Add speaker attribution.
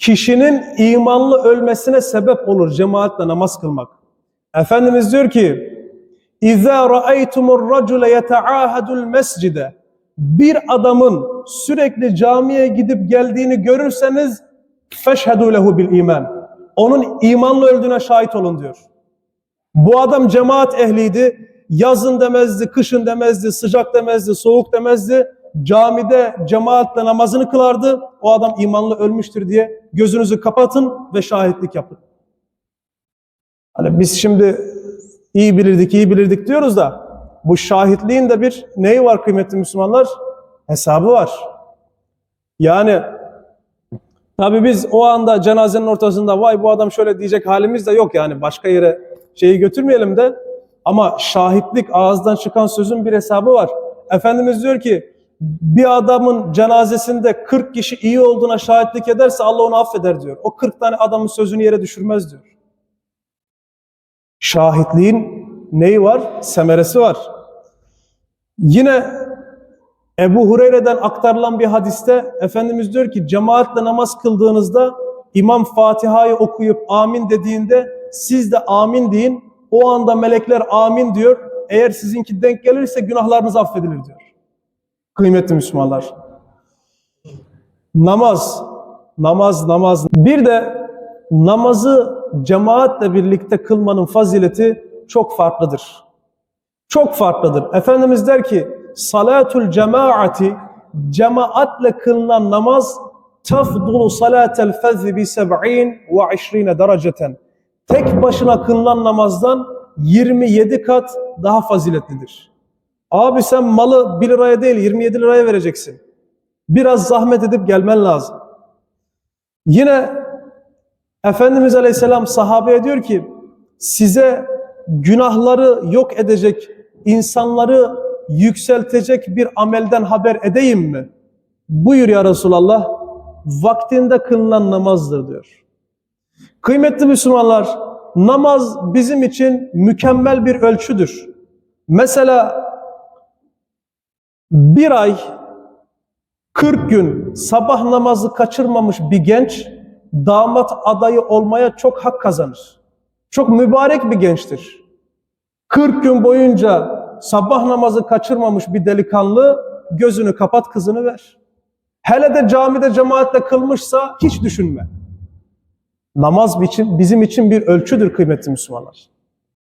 Speaker 1: kişinin imanlı ölmesine sebep olur cemaatle namaz kılmak. Efendimiz diyor ki İza ra'aytumur racule yeta'ahadul mescide bir adamın sürekli camiye gidip geldiğini görürseniz lehu bil iman. Onun imanlı öldüğüne şahit olun diyor. Bu adam cemaat ehliydi. Yazın demezdi, kışın demezdi, sıcak demezdi, soğuk demezdi. Camide cemaatle namazını kılardı. O adam imanlı ölmüştür diye gözünüzü kapatın ve şahitlik yapın. Hani biz şimdi iyi bilirdik, iyi bilirdik diyoruz da bu şahitliğin de bir neyi var kıymetli Müslümanlar? Hesabı var. Yani tabii biz o anda cenazenin ortasında vay bu adam şöyle diyecek halimiz de yok yani başka yere şeyi götürmeyelim de ama şahitlik ağızdan çıkan sözün bir hesabı var. Efendimiz diyor ki bir adamın cenazesinde 40 kişi iyi olduğuna şahitlik ederse Allah onu affeder diyor. O 40 tane adamın sözünü yere düşürmez diyor. Şahitliğin neyi var? Semeresi var. Yine Ebu Hureyre'den aktarılan bir hadiste Efendimiz diyor ki cemaatle namaz kıldığınızda imam Fatiha'yı okuyup amin dediğinde siz de amin deyin. O anda melekler amin diyor. Eğer sizinki denk gelirse günahlarınız affedilir diyor. Kıymetli Müslümanlar. Namaz, namaz, namaz. Bir de namazı cemaatle birlikte kılmanın fazileti çok farklıdır. Çok farklıdır. Efendimiz der ki salatul cemaati cemaatle kılınan namaz tafdulu salatel fezzi bi seb'in ve işrine dereceten. Tek başına kılınan namazdan 27 kat daha faziletlidir. Abi sen malı 1 liraya değil 27 liraya vereceksin. Biraz zahmet edip gelmen lazım. Yine Efendimiz Aleyhisselam sahabeye diyor ki size günahları yok edecek, insanları yükseltecek bir amelden haber edeyim mi? Buyur ya Resulallah, vaktinde kılınan namazdır diyor. Kıymetli Müslümanlar, namaz bizim için mükemmel bir ölçüdür. Mesela bir ay 40 gün sabah namazı kaçırmamış bir genç damat adayı olmaya çok hak kazanır. Çok mübarek bir gençtir. 40 gün boyunca sabah namazı kaçırmamış bir delikanlı gözünü kapat kızını ver. Hele de camide cemaatle kılmışsa hiç düşünme. Namaz için, bizim için bir ölçüdür kıymetli Müslümanlar.